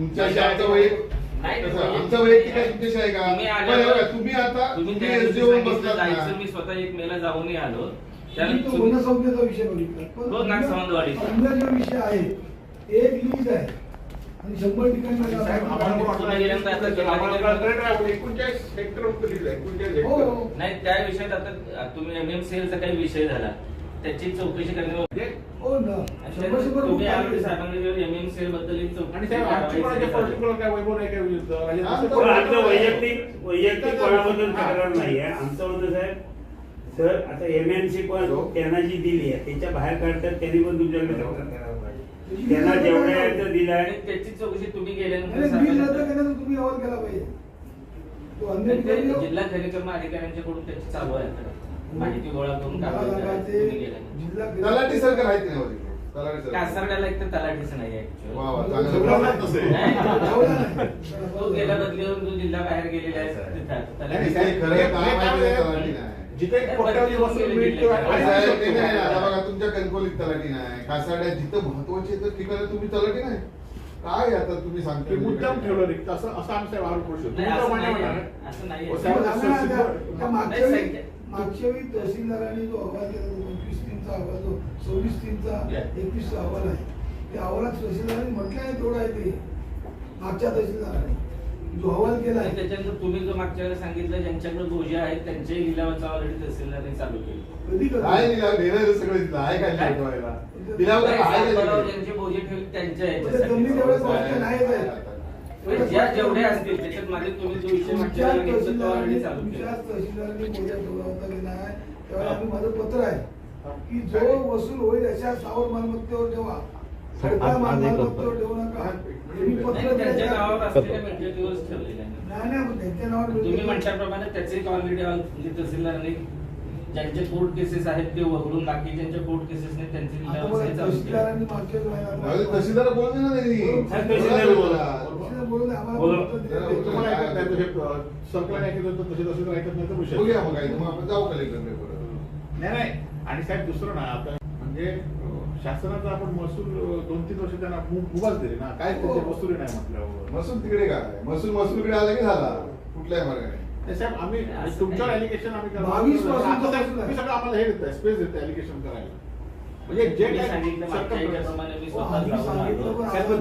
तुमच्याशी आमचं वैयक्तिक नाही, आमचं वैयक्तिक तुमच्याशी आहे का? तुम्ही बरं, आल्यावर- बरं, तुम्ही आता तुम्ही तुम्ही त्या दिवशी एसडीओ सांगितलं बसलात जायचं ना मी स्वतः एक मेला जाऊनही आलो. मी त्याला तो तुम्ही- वनसंपदेचा विषय बघितला. पण हो, नागसंबंधवाडीचा. अन्य जो विषय आहे एक लीज आहे. आणि शंभर ठिकाणी साहेब, आम्हाला नाही. गेल्यानंतर आता आम्हाला जिल्हाधिकारी- कळलं नाही, आपण 39 हेक्टर होतं लिहिलंय, 39 हो. हेक्टर. नाही त्या विषयात आता तुम्ही एमएमसीएलचा काही विषय झाला. त्याची चौकशी करणे म्हणजे हो म्हणजे वैयक्तिक वैयक्तिक कोणाबद्दल तक्रार नाही आहे आमचं म्हणणं साहेब सर आता एमएनसी पण त्यांना जी दिली आहे त्याच्या बाहेर काढतात त्यांनी पण तुमच्याकडे तक्रार करायला पाहिजे. त्यांना जेवढ्या दिलं आणि आहे त्याची चौकशी तुम्ही केल्यानंतर तुम्ही अहवाल केला पाहिजे. जिल्हा कार्यक्रम अधिकाऱ्यांच्याकडून त्याची चालू आहे. माहिती गोळा करून कारवाई करायची. तुम्ही तलाठी सरकार आहेत नाही वरील. तलाठी सरकार कासारड्याला एक तर तलाठीच नाही वा चांगलं नाही. नाही. तो जिल्हा बाहेर गेलेला आहे तिथं नाही, तलाठी नाही, खरं काम आहे काय ते आहे? तलाठी नाही. जिथे कोट्यावधी वसूल मिळते अरे साहेब, ते नाही, आता बघा तुमच्या कणकोलीत तलाठी नाही कासाड्यात जिथं महत्त्वाचे तर ठिकाणी तुम्ही तलाठी नाही काय आता तुम्ही ते सांगता मुद्दाम ठेवलं रिक्त असं असं आम्ही साहेब आरोप करू शकतो नाही, असं नाही होणार आहे. असं नाही हो, आहे. साहेब, त्या- असं त्या- सिद्ध- त्या मागच्या नाही, वेळी सांगितलं. मागच्या वेळी तहसीलदारांनी जो अहवाल केला तो पंचवीस तीनचा अहवाल जो सव्वीस तीनचा. एकवीसचा अहवाल आहे. त्या अहवालात तहसीलदारांनी म्हटलं आहे तेवढं आहे ते. मागच्या तहसीलदारांनी. जो अहवाल केला आहे. त्याच्यानंतर तुम्ही जो मागच्या वेळेला सांगितलं ज्यांच्याकडे गोजे आहेत त्यांच्याही लिलावाचा ऑलरेडी तहसीलदारांनी चालू केली. कधी काय सगळं दिलं आहे काय? तिकडे? ज्यांचे बोजे ठेवले त्यांच्या म्हणजे जमिनी. म्हणजे जेवढ्या असतील त्याच्यात माझे तुम्ही जो विषय तहसीलदारांनी तुमच्या तहसीलदारांनी ठेवला होता की नाही त्यावेळेला आम्ही माझं पत्र आहे की जो वसूल होईल अशा मालमत्तेवर ठेवा. मालमत्तेवर ठेवू नका. हे मी पत्र नाही, त्यांच्या. नावावर असलेल्या मिळकतीवरच ठेवलेलं आहे नाही नाही त्यांच्या नावावर तुम्ही म्हटल्याप्रमाणे त्याचे ऑलरेडी म्हणजे तहसीलदारांनी ज्यांचे कोर्ट केसेस आहेत ते वगळून बाकी ज्यांच्या कोर्ट केसेस नाही त्यांचे. तहसीलदारांनी मागच्या तहसीलदार बोलू दे ना तहसीलदार बोला. तहसीलदार बोलून दे, आम्हाला बोला. पत्र दिलं. बोला. नाही हे सरकार नाही तर तसे तसे ऐकत नाही तर विषय. बघूया मग मग आपण जाऊ कलेक्टर नाही नाही. आणि साहेब दुसरं ना आता म्हणजे शासनाचा आपण महसूल दोन तीन वर्ष त्यांना मुभाच दिली ना. काय त्याची हो. वसुली नाही म्हटल्यावर? महसूल तिकडे काय महसूल महसूलकडे आला की झाला? कुठल्याही मार्गाने? साहेब आम्ही तुमच्यावर नाही. एलिगेशन आम्ही. बावीस आम्हाला हे देताय स्पेस देताय एलिगेशन करायला. म्हणजे जे काय सांगितलं मागच्या सरकार- याच्याप्रमाणे मी हो, स्वतः जाऊन आलो. त्यांनी. काय तो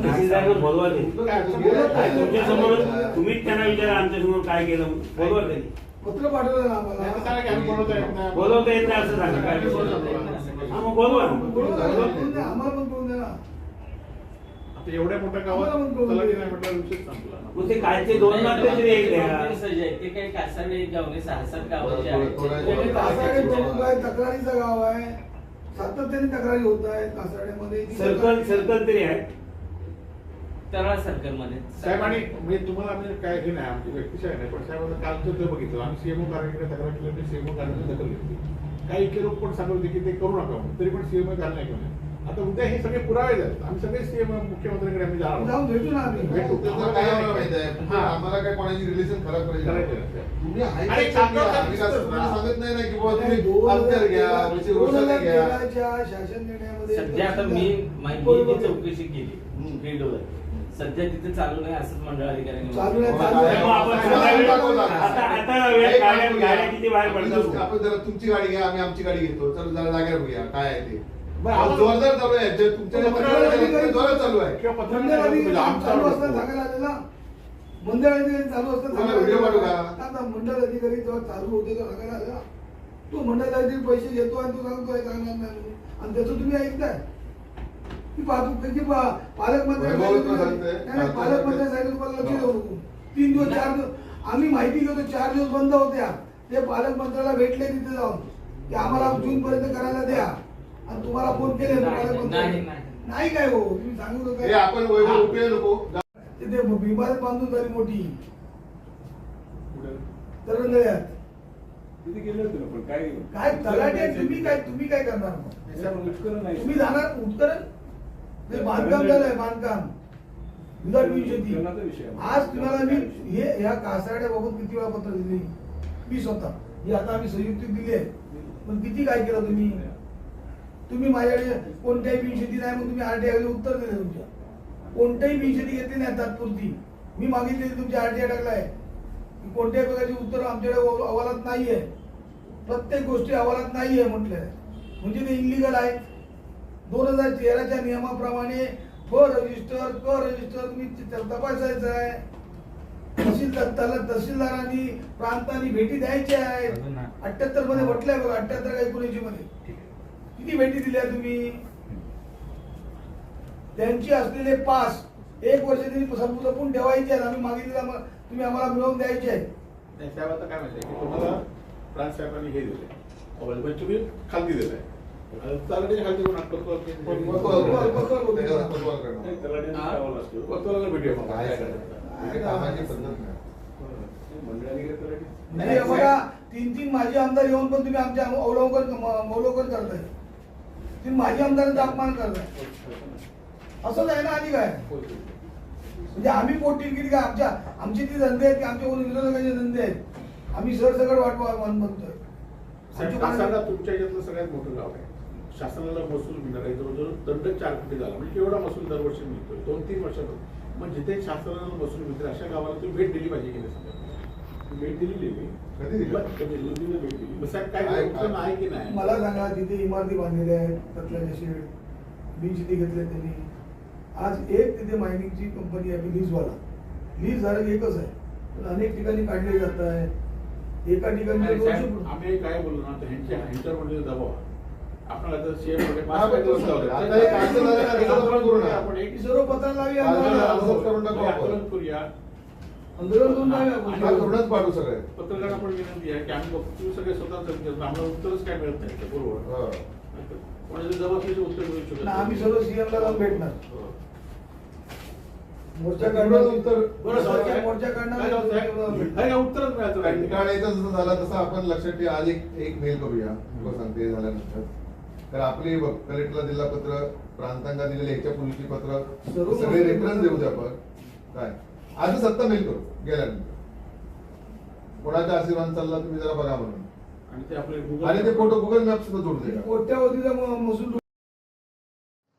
बोलत गेला नाही. काय? तुमच्यासमोर तुम्हीच त्यांना विचारा आमच्यासमोर काय केलं बोलवा त्यांनी पत्र पाठवलं ना नाही तर सांगा की आम्ही आम्हाला बोलवता येत नाही. बोलवता असं सांगा काय बोलवता बोलवतो. हा, मग बोलवा ना. बोलून द्या, बोलून द्या, आम्हाला पण बोलून द्या ना आता एवढ्या मोठ्या गावात बोलवतो. तलाठी नाही विषय संपला ना. मग ते दोन मात्र तरी एक द्या. ते काही एक गाव नाही सहा सात गावं जे आहेत. थोडं- ते थोडं- कासाडे कासारडे प्रमुख आहे तक्रारीचं गाव आहे सातत्याने तक्रारी होत आहेत कासाड्यामध्ये सर्कल सर्कल तरी आहे तळा सर्कलमध्ये साहेब आणि म्हणजे तुम्हाला म्हणजे काय हे नाही आमची नाही पण साहेब आता कालचं ते बघितलं. आम्ही सीएमओ कार्यालयाकडे तक्रार केली होती सीएमओ कार्यालयाने दखल घेतली काही इतके लोक पण सांगत होते की ते करू नका म्हणून. तरी पण सीएमओ झालं नाही. कोणी आता उद्या हे सगळे पुरावे आहेत आम्ही सगळे सीएम मुख्यमंत्र्यांकडे आम्ही जाणार जाऊन आहोत. भेटू ना आम्ही. भेटू. माहिती आहे. आम्हाला काय कोणाची रिलेशन खराब करायची. तुम्ही. सांगत नाही ना की बाबा तुम्ही अंतर घ्या म्हणजे घ्या. शासन निर्णयामध्ये सध्या आता मी चौकशी केली. सध्या तिथे चालू नाही असंच मंडळ आपण जरा तुमची गाडी घ्या आम्ही आमची गाडी घेतो. चल जरा जागेवर बघूया. काय आहे ते? जोरदार चालू आहे. तुमच्या जोरात चालू आहे. मंडळ अधिकारी चालू आरोप असताना असतो. सांगायला आले ना मंडळ अधिकारी जेव्हा चालू होते तेव्हा सांगायला आले. ना तो मंडळ अधिकारी पैसे घेतो आणि तो सांगतो हे सांगणार नाही. आणि त्याचं तुम्ही ऐकताय. ती पाहतो की पा- पालकमंत्री पालकमंत्री सांगितलं तुम्हाला लक्ष देऊ नको. तीन दिवस चार दिवस. आम्ही माहिती घेतो चार दिवस बंद होत्या. ते पालकमंत्र्याला भेटले तिथे जाऊन. की आम्हाला जून पर्यंत करायला द्या. आणि तुम्हाला फोन केले नाही, पालकमंत्री नाही, नाही. नाही. काय हो तुम्ही सांगू हे नका आपण वैभव उपयोग नको. तिथे बिमारीत बांधून झाली मोठी? तरंगळ्यात. तिथे गेले होते ना पण काय? काय तलाठी आहे, तुम्ही काय तुम्ही काय करणार मग? उत्करण नाही. तुम्ही जाणार उत्तरण ते बांधकाम झालंय बांधकाम. विधान शेती उत्खननाचा विषय आहे. आज तुम्हाला मी हे ह्या कासारड्या बाबत किती वेळा पत्र दिली? मी स्वतः. ही आता आम्ही संयुक्त दिली आहे. पण किती काय केलं तुम्ही? तुम्ही माझ्याकडे कोणत्याही बिन शेती नाही मग तुम्ही आरटीआय उत्तर दिले तुमच्या. कोणत्याही बिनशेती घेतली नाही तात्पुरती. मी मागितलेली तुमची आरटीआय टाकलाय. की कोणत्याही प्रकारची उत्तर आमच्याकडे अहवालात नाहीये. प्रत्येक गोष्टी अहवालात नाहीये म्हटलंय. म्हणजे ते इलिगल आहे. दोन हजार तेराच्या नियमाप्रमाणे फ रजिस्टर क रजिस्टर तुम्ही तपासायचं आहे. तहसीलदार तहसीलदारांनी प्रांतांनी भेटी द्यायच्या आहेत अठ्याहत्तरमध्ये म्हटलंय बघा अठ्याहत्तर का एकोणऐंशी मध्ये. किती भेटी दिल्या तुम्ही? त्यांची असलेले पास एक वर्ष त्यांनी संपू जपून ठेवायचे आहेत. आम्ही मागितलेला मग तुम्ही आम्हाला मिळवून द्यायचे आहेत. नाही साहेब आता काय माहिती की तुम्हाला प्रांत साहेबांनी हे दिले तुम्ही खालती दिलाय. खालती कोण. नाही, भेटूया मग. काय हे बघा तीन तीन माजी आमदार येऊन पण तुम्ही आमच्या अवलोकन म- अवलोकन करताय. तुम्ही माजी आमदारांचा अपमान करताय. असंच आहे ना आणि काय? म्हणजे आम्ही पोटतिकीट काय आमच्या आमचे ते धंदे आहेत की आमच्या कोणी विरोधकांचे धंदे आहेत. आम्ही सरसकट वाटवा कासारा कोणाला- तुमच्या याच्यातलं सगळ्यात मोठं गाव आहे. शासनाला महसूल मिळणार आहे. जवळजवळ दंड चार कोटी झाला. म्हणजे केवढा महसूल दरवर्षी मिळतोय. दोन तीन वर्षात मग जिथे शासनाला महसूल मिळते अशा गावाला तुम्ही भेट दिली पाहिजे की नाही सध्या? भेट दिलेली मी कधी दिली? बरं, कधी दोन तीनदा भेट दिली. मग साहेब काय आहे- उत्तम आहे की नाही? मला सांगा तिथे इमारती बांधलेल्या आहेत कतल्याचे शेड बीच तिथे घेतले त्यांनी. आज एक तिथे मायनिंगची कंपनी आहे लीजवाला. लीज झालं एकच आहे. पण अनेक ठिकाणी काढले जात आहे. एका ठिकाणी. आम्ही काय बोललो ना ह्यांच्या ह्यांच्यावर म्हणजे दबाव आंदोलन पाडू सगळे. पत्रकार आपण विनंती आहे की आम्ही बघतो तुम्ही सगळे स्वतः चर्चा करतो. आम्हाला उत्तरच काय मिळत नाही ते बरोबर. हो. कोणाच्या जबाबदारीचे उत्तर मिळू शकत आणि आम्ही सर्व सीएम ला जाऊन भेटणार. हो. मोर्चा उत्तर- द्या. मोर्चा काढणार द्या. उत्तरच मिळायचं जसं झालं तसं आपण लक्षात ठेवा आज एक एक मेल करूया. तुला सांगते हे झाल्यानंतर. तर आपली बघ कलेक्टरला दिला पत्र प्रांतांना दिलेले ह्याच्या पूर्वीची पत्र सर्व सगळे रेफरन्स देऊ दे आपण. काय? आज सत्ता मेल करू गेल्यानंतर. कोणाचा आशीर्वाद चालला तुम्ही जरा बघा म्हणून. आणि ते आपले Google- आणि ते फोटो गुगल मॅप सुद्धा जोडू दे कोट्यावधीचा महसूल